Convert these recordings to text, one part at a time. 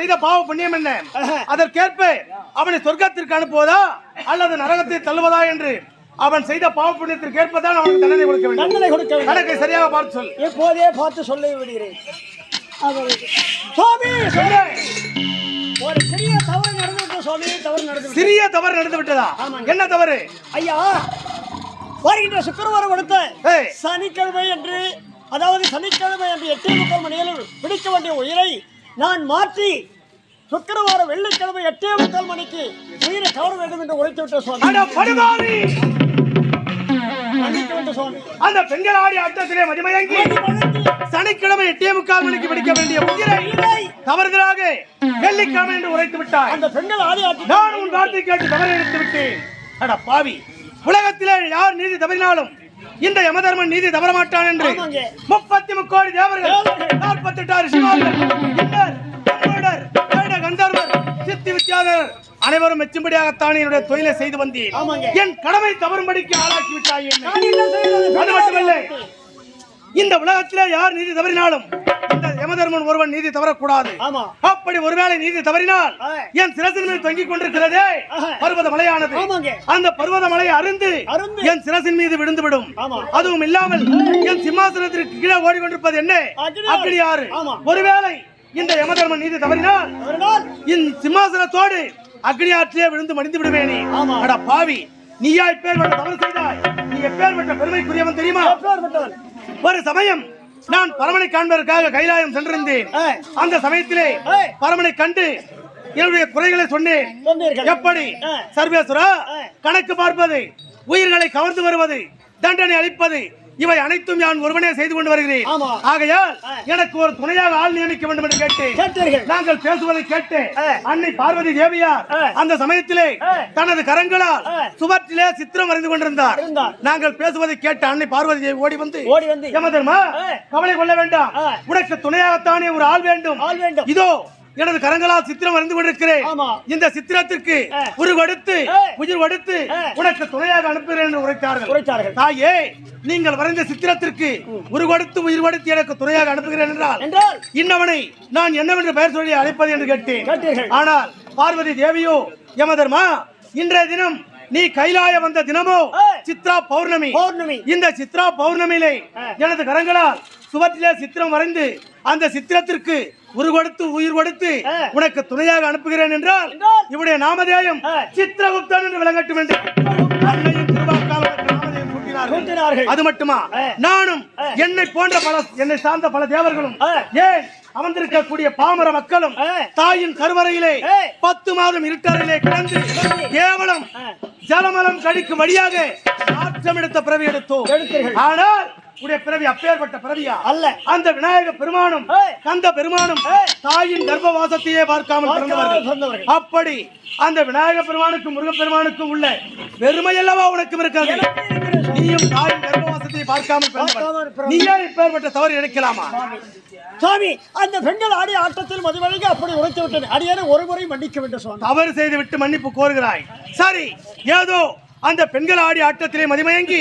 செய்த பாவ புண்ணியம் என்ன? அதற்கேற்ப அவனை சொர்க்கத்திற்கு அனுப்புவதா அல்லது நரகத்தை தள்ளுவதா என்று அவன் செய்த பாவ புண்ணியத்திற்கு ஏற்பதான் அவனுக்கு தண்டனை கொடுக்க வேண்டும். தண்டனை கொடுக்க வேண்டும். கணக்கை சரியாக பார்த்து சொல். இப்போதே பார்த்து சொல்லி விடுகிறேன். சுவாமி. ஒரு சிறிய தவறு நடந்துவிட்டு சுவாமி. தவறு நடந்து சிறிய தவறு நடந்து விட்டதா என்ன தவறு? ஐயா வருகின்ற சுக்கிரவாரம் அடுத்த ஏய். சனிக்கிழமை என்று அதாவது சனிக்கிழமை என்று எட்டே முக்கால் மணியில் பிடிக்க வேண்டிய உயிரை நான் மாற்றி சுக்கிரவாரம் வெள்ளிக்கிழமை எட்டே முக்கால் மணிக்கு உயிரை கவர வேண்டும் என்று விட்ட சுவாமி. அந்த பெண்கள் ஆடி ஆட்டத்திலே மதிமயங்கி சனிக்கிழமை எட்டே முக்கால் மணிக்கு பிடிக்க வேண்டிய உயிரை தவறுதலாக வெள்ளிக்கிழமை என்று உரைத்து விட்டாய். அந்த பெண்கள் ஆடி நான் உன் வார்த்தை கேட்டு தவறு எடுத்து விட்டேன். அட பாவி. உலகத்திலே யார் நீதி தவறினாலும் இந்த யமதர்மன் நீதி தவற மாட்டான் என்று. முப்பத்தி முக்கோடி தேவர்கள் தேவர்கள். நாற்பத்தி எட்டாறு சிவார்கள் அனைவரும் மெச்சும்படியாகத்தான் என்னுடைய தொழிலை செய்து வந்தேன். என் கடமை தவறும்படிக்கு ஆளாக்கி விட்டாய்? அது மட்டுமல்ல இந்த உலகத்திலே யார் நீதி தவறினாலும் இந்த யமதர்மன் ஒருவன் நீதி தவறக்கூடாது அப்படி ஒருவேளை நீதி தவறினால். என் சிரசின் தொங்கிக் கொண்டிருக்கிறதே. பர்வத மலையானது. அந்த பர்வத மலை அருந்து. என் சிரசின் மீது விழுந்து விடும். அதுவும் இல்லாமல் என் சிம்மாசனத்திற்கு கீழே ஓடிக்கொண்டிருப்பது என்ன. அக்னியாறு ஆமா. ஒருவேளை இந்த யமதர்மன் நீதி தவறினால் என் சிம்மாசனத்தோடு அக்னியாற்றிலே விழுந்து மடிந்து விடுவேனே. அட பாவி நீயா இப்பேற்பட்ட தவறு செய்தாய் நீ எப்பேற்பட்ட பெருமைக்குரியவன் தெரியுமா? ஒரு சமயம் நான் பரமனை காண்பதற்காக கைலாயம் சென்றிருந்தேன். அந்த சமயத்திலே. பரமனை கண்டு என்னுடைய குறைகளை சொன்னேன். எப்படி. சர்வேஸ்வரா. கணக்கு பார்ப்பது உயிர்களை கவர்ந்து வருவது தண்டனை அளிப்பது இவை அனைத்தும் நான் ஒருவனே செய்து கொண்டு வருகிறேன். ஆகையால். எனக்கு ஒரு துணையாக ஆள் நியமிக்க வேண்டும் என்று கேட்டீர்கள். நாங்கள் பேசுவதை கேட்டு. அன்னை பார்வதி தேவியார். அந்த சமயத்திலே. தனது கரங்களால். சுவற்றிலே சித்திரம் வரைந்து கொண்டிருந்தார். நாங்கள் பேசுவதை கேட்டு அன்னை பார்வதி தேவி ஓடி வந்து ஓடி வந்து. கவலை கொள்ள வேண்டாம். உனக்கு துணையாகத்தானே ஒரு ஆள் வேண்டும் ஆள் வேண்டும். இதோ எனது கரங்களால் சித்திரம் வரைந்து கொண்டிருக்கிறேன். இந்த சித்திரத்திற்கு. உரு கொடுத்து. உயிர் கொடுத்து. உனக்கு துணையாக அனுப்புகிறேன் என்று உரைத்தார்கள் உரைத்தார்கள். தாயே நீங்கள் வரைந்த சித்திரத்திற்கு உரு கொடுத்து உயிர் கொடுத்து எனக்கு துணையாக அனுப்புகிறேன் என்றால் இன்னவனை நான் என்னவென்று பெயர் சொல்லி அழைப்பது என்று கேட்டேன். ஆனால் பார்வதி தேவியோ யமதர்மா இன்றைய தினம் நீ கைலாய வந்த தினமோ. சித்ரா பௌர்ணமி பௌர்ணமி. இந்த சித்ரா பௌர்ணமியிலே. எனது கரங்களால் சுவற்றிலே சித்திரம் வரைந்து அந்த சித்திரத்திற்கு உரு கொடுத்து உயிர் கொடுத்து. உனக்கு துணையாக அனுப்புகிறேன் என்றால் இவருடைய நாமதேயம். சித்திரகுப்தன் என்று விளங்கட்டும் என்று. அது மட்டுமா. நானும். என்னை போன்ற பல என்னை சார்ந்த பல தேவர்களும். ஏன் அமர்ந்திருக்கக்கூடிய பாமர மக்களும். தாயின் கருவறையிலே. பத்து மாதம் இருட்டறையிலே கிடந்து கேவலம். ஜலமலம் கடிக்கும் வழியாக நாற்றம் எடுத்த பிறவி எடுத்தோம். ஆனால் உடைய பிறவி அப்பேற்பட்ட பிறவியா அல்ல. அந்த விநாயக பெருமானும். கந்த பெருமானும். தாயின் கர்ப்பவாசத்தையே பார்க்காமல் பிறந்தவர்கள் பிறந்தவர்கள். அப்படி அந்த விநாயக பெருமானுக்கும் முருகப் பெருமானுக்கும் உள்ள பெருமை அல்லவா உனக்கும் இருக்கிறது. நீயும் தாயின் கர்ப்பவாசத்தை பார்க்காமல் பிறந்தவன். நீயே இப்பேற்பட்ட தவறு இழைக்கலாமா சுவாமி அந்த பெண்கள் ஆடிய ஆட்டத்தில் மதுவழங்கி அப்படி உரைத்து விட்டது அடியாரை ஒரு முறை மன்னிக்க வேண்டும் தவறு செய்து விட்டு மன்னிப்பு கோருகிறாய் சரி ஏதோ அந்த பெண்கள் ஆடி ஆட்டத்திலே மதிமயங்கி.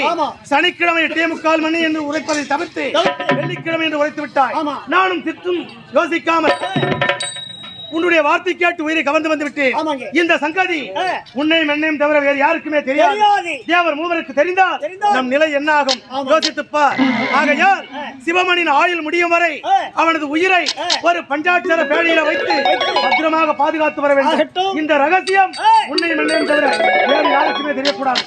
சனிக்கிழமை எட்டே முக்கால் மணி என்று உரைப்பதை தவிர்த்து. வெள்ளிக்கிழமை என்று உரைத்து விட்டாய். நானும் சிற்றும் யோசிக்காமல் உன்னுடைய வார்த்தை கேட்டு உயிரை கவர்ந்து வந்து விட்டேன். இந்த சங்கதி. உன்னையும் என்னையும் தவிர வேறு யாருக்குமே தெரியாது. தேவர் மூவருக்கு தெரிந்தால் நம் நிலை என்ன ஆகும். யோசித்துப்பார் ஆகையால் சிவமணியின் ஆயுள் முடியும் வரை. அவனது உயிரை. ஒரு பஞ்சாட்சர பேழையில வைத்து பத்திரமாக பாதுகாத்து வர வேண்டும். இந்த ரகசியம். உன்னையும் என்னையும் தவிர வேறு யாருக்குமே தெரியக்கூடாது.